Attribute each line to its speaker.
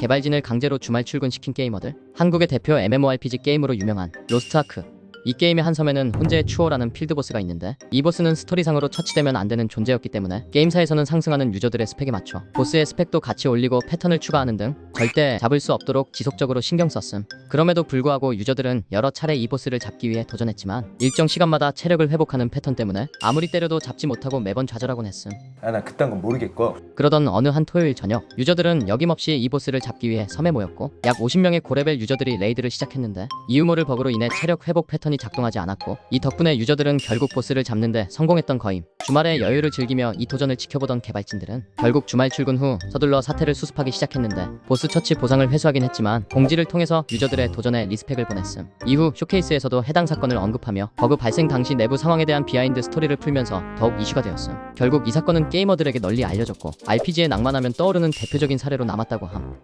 Speaker 1: 개발진을 강제로 주말 출근시킨 게이머들 한국의 대표 MMORPG 게임으로 유명한 로스트아크. 이 게임의 한 섬에는 혼재의 추호라는 필드보스가 있는데 이 보스는 스토리상으로 처치되면 안 되는 존재였기 때문에 게임사에서는 상승하는 유저들의 스펙에 맞춰 보스의 스펙도 같이 올리고 패턴을 추가하는 등 절대 잡을 수 없도록 지속적으로 신경 썼음. 그럼에도 불구하고 유저들은 여러 차례 이 보스를 잡기 위해 도전했지만 일정 시간마다 체력을 회복하는 패턴 때문에 아무리 때려도 잡지 못하고 매번 좌절하곤 했음.
Speaker 2: 아, 나 그딴 건 모르겠고.
Speaker 1: 그러던 어느 한 토요일 저녁 유저들은 여김없이 이 보스를 잡기 위해 섬에 모였고 약 50명의 고레벨 유저들이 레이드를 시작했는데 이 유모를 버그로 인해 체력 회복 패턴이 작동하지 않았고 이 덕분에 유저들은 결국 보스를 잡는데 성공했던 거임. 주말에 여유를 즐기며 이 도전을 지켜보던 개발진들은 결국 주말 출근 후 서둘러 사태를 수습하기 시작했는데 보스 처치 보상을 회수하긴 했지만 공지를 통해서 유저들의 도전에 리스펙을 보냈음. 이후 쇼케이스에서도 해당 사건을 언급하며 버그 발생 당시 내부 상황에 대한 비하인드 스토리를 풀면서 더욱 이슈가 되었음. 결국 이 사건은 게이머들에게 널리 알려졌고 RPG에 낭만하면 떠오르는 대표적인 사례로 남았다고 함